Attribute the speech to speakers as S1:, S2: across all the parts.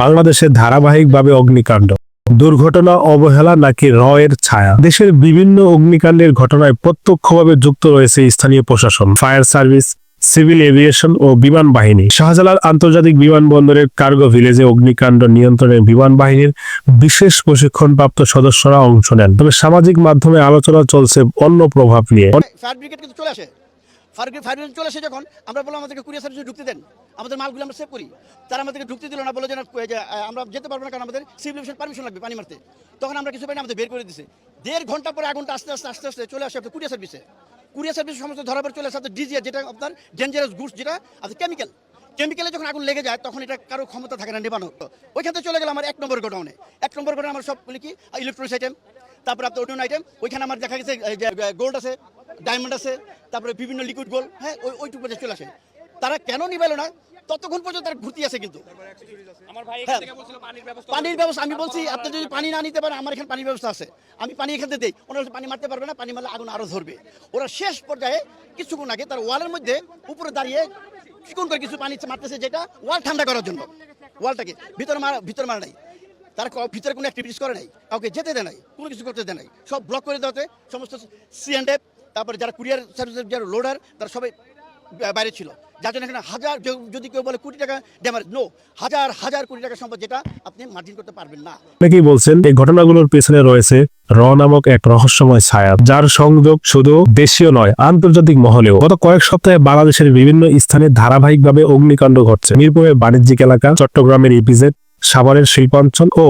S1: বাংলাদেশে ধারাবাহিকভাবে অগ্নিকাণ্ড। দুর্ঘটনা, অবহেলা নাকি র এর ছায়া? দেশের বিভিন্ন অগ্নিকাণ্ডের ঘটনায় প্রত্যক্ষভাবে যুক্ত রয়েছে স্থানীয় প্রশাসন, ফায়ার সার্ভিস, সিভিল এভিয়েশন ও বিমান বাহিনী। শাহজালাল আন্তর্জাতিক বিমানবন্দরের কার্গো ভিলেজে অগ্নিকাণ্ড নিয়ন্ত্রণে বিমান বাহিনীর বিশেষ প্রশিক্ষণপ্রাপ্ত সদস্যরা অংশ নেন। তবে সামাজিক মাধ্যমে আলোচনা চলছে অন্য প্রভাব নিয়ে।
S2: ফায়ার ব্রিগেড চলে এসে যখন, আমরা বললাম, আমাদেরকে কুরিয়ার সার্ভিসে ঢুকতে দেন। আমাদের মালগুলো আমরা সেভ করি। তারা আমাদেরকে ঢুকতে দিল না বলে যে আমরা যেতে পারব না কারণ আমাদের সিভিল পারমিশন লাগবে পানি মারতে। তখন আমরা কিছু পাইনি আমাদের বের করে দিছে। দেড় ঘণ্টা পরে আগুনটা আস্তে আস্তে আস্তে আস্তে চলে আসে কুরিয়ার সার্ভিসে। কুরিয়ার সার্ভিস সমস্ত ধরা চলে আসে ডিজিয়া যেটা আপনার ডেঞ্জারাস গুডস যেটা, আপনার কেমিক্যাল কেমিক্যালে যখন আগুন লেগে যায়, তখন এটা কারও ক্ষমতা থাকে না নেবানো। ওইখানে চলে গেলাম আমার এক নম্বর গোডাউনে এক নম্বর গোডাউন আমার সব মানে কি ইলেকট্রনিক্স আইটেম তারপরে আপনার অন্য আইটেম ওইখানে আমার দেখা গেছে গোল্ড আছে ডায়মন্ড আছে, তারপরে বিভিন্ন লিকুইড গোল্ড হ্যাঁ ওই ওইটুকু চলে আসে। তারা কেন নিবেল না? ততক্ষণ পর্যন্ত তারা ঘুরতে আছে কিন্তু। হ্যাঁ। পানির ব্যবস্থা আমি বলছি আপনি যদি পানি না নিতে পারেন আমার এখানে পানির ব্যবস্থা আছে। আমি পানি এখান থেকে দিই। ওনারা পানি মারতে পারবে না পানি মারলে আগুন আরও ধরবে। ওরা শেষ পর্যায়ে কিছুক্ষণ আগে তার ওয়ালের মধ্যে উপরে দাঁড়িয়ে চিকন করে কিছু পানি মারতেছে যেটা ওয়াল ঠান্ডা করার জন্য। ওয়ালটাকে। ভিতরে মারা ভিতরে মারা নাই। তার ভিতরে কোনো অ্যাক্টিভিটিস করে নাই। কাউকে যেতে দেয় নাই কোনো কিছু করতে দেয় নাই। সব ব্লক করে দেওয়াতে সমস্ত সি অ্যান্ড এফ তারপরে যারা কুরিয়ার সার্ভিসের যারা লোডার তারা সবাই বাইরে ছিল। যার জন্য এখানে হাজার যদি কেউ বলে কোটি টাকা ড্যামারেজ নো হাজার হাজার কোটি টাকা সম্পদ যেটা আপনি মার্জিন করতে পারবেন না।
S1: অনেকেই বলছেন, এই ঘটনাগুলোর পেছনে রয়েছে র নামক এক রহস্যময় ছায়া, যার সংযোগ শুধু দেশীয় নয়, আন্তর্জাতিক মহলেও। গত কয়েক সপ্তাহে বাংলাদেশের বিভিন্ন স্থানে ধারাবাহিকভাবে অগ্নিকাণ্ড ঘটছে। মিরপুরের বাণিজ্যিক এলাকা, চট্টগ্রামের ইপিজেড, সাভারের শিল্পাঞ্চল ও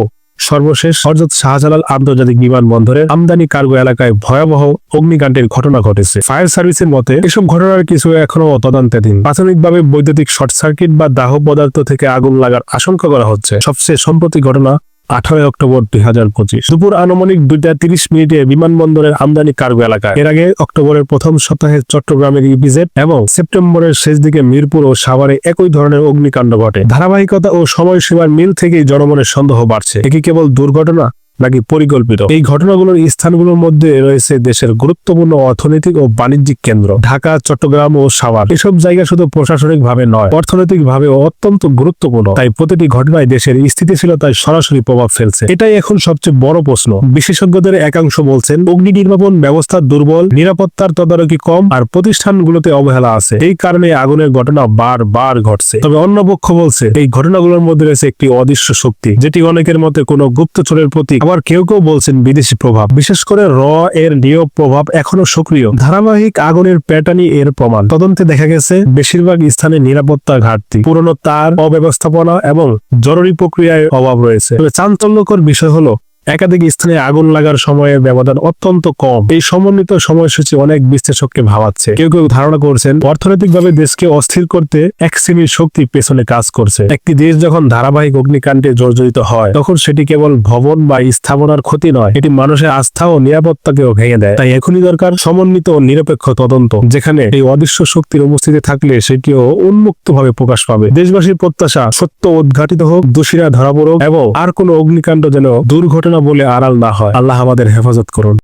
S1: সর্বশেষ হজরত শাহজালাল আন্তর্জাতিক বিমানবন্দরের আমদানি কার্গো এলাকায় ভয়াবহ অগ্নিকাণ্ডের ঘটনা ঘটেছে। ফায়ার সার্ভিসের মতে, এসব ঘটনার কিছু এখনও তদন্তাধীন প্রাথমিকভাবে বৈদ্যুতিক শর্ট সার্কিট বা দাহ পদার্থ থেকে আগুন লাগার আশঙ্কা করা হচ্ছে। সবচেয়ে সম্প্রতি ঘটনা আঠারোই অক্টোবর দুই হাজার পঁচিশ। দুপুর আনুমানিক দুইটা তিরিশ মিনিটে বিমানবন্দরের আমদানি কার্গো এলাকায়। এর আগে অক্টোবরের প্রথম সপ্তাহে চট্টগ্রামের ইপিজেড এবং সেপ্টেম্বরের শেষ দিকে মিরপুর ও সাভারে একই ধরনের অগ্নিকাণ্ড ঘটে। ধারাবাহিকতা ও সময়সীমার মিল থেকেই জনমনের সন্দেহ বাড়ছে। এ কি কেবল দুর্ঘটনা? নাকি পরিকল্পিত? এই ঘটনাগুলোর স্থানগুলোর মধ্যে রয়েছে দেশের গুরুত্বপূর্ণ অর্থনৈতিক ও বাণিজ্যিক কেন্দ্র, ঢাকা, চট্টগ্রাম ও সাভার। এসব জায়গা শুধু প্রশাসনিক ভাবে নয় অর্থনৈতিক ভাবে অত্যন্ত গুরুত্বপূর্ণ। তাই প্রতিটি ঘটনায় দেশের স্থিতিশীলতায় সরাসরি প্রভাব ফেলছে। এটাই এখন সবচেয়ে বড় প্রশ্ন। বিশেষজ্ঞদের একাংশ বলছেন, অগ্নি নির্বাপন ব্যবস্থা দুর্বল, নিরাপত্তার তদারকি কম, আর প্রতিষ্ঠানগুলোতে অবহেলা আছে। এই কারণে আগুনের ঘটনা বার বার ঘটছে। তবে অন্য পক্ষ বলছে, এই ঘটনাগুলোর মধ্যে রয়েছে একটি অদৃশ্য শক্তি, যেটি অনেকের মতে কোনো গুপ্তচরের প্রতীক আবার কেউ কেউ বলছেন বিদেশি প্রভাব। বিশেষ করে র এর নিয়োগ প্রভাব এখনও সক্রিয়। ধারাবাহিক আগুনের প্যাটার্নই এর প্রমাণ। তদন্তে দেখা গেছে, বেশিরভাগ স্থানে নিরাপত্তা ঘাটতি, পুরনো তার, অব্যবস্থাপনা এবং জরুরি প্রক্রিয়ায় অভাব রয়েছে। তবে চাঞ্চল্যকর বিষয় হলো একাধিক স্থানে আগুন লাগার সময়ের ব্যবধান অত্যন্ত কম। এই সমন্বিত সময়সূচি অনেক বিশ্লেষককে ভাবাচ্ছে। কেউ কেউ ধারণা করছেন, অর্থনৈতিকভাবে দেশকে অস্থির করতে এক শ্রেণির শক্তি পেছনে কাজ করছে। একটি দেশ যখন ধারাবাহিক অগ্নিকাণ্ডে জর্জরিত হয়, তখন সেটি কেবল ভবন বা স্থাপনার ক্ষতি নয়, এটি মানুষের আস্থা ও নিরাপত্তাকেও ভেঙে দেয়। তাই এখনই দরকার সমন্বিত ও নিরপেক্ষ তদন্ত, যেখানে এই অদৃশ্য শক্তির উপস্থিতি থাকলে সেটিও উন্মুক্তভাবে প্রকাশ পাবে। দেশবাসীর প্রত্যাশা সত্য উদ্ঘাটিত হোক, দোষীরা ধরা পড়ুক এবং আর কোনো অগ্নিকাণ্ড যেন দুর্ঘটনা বলে আড়াল না হয়। আল্লাহ আমাদের হেফাজত করুন।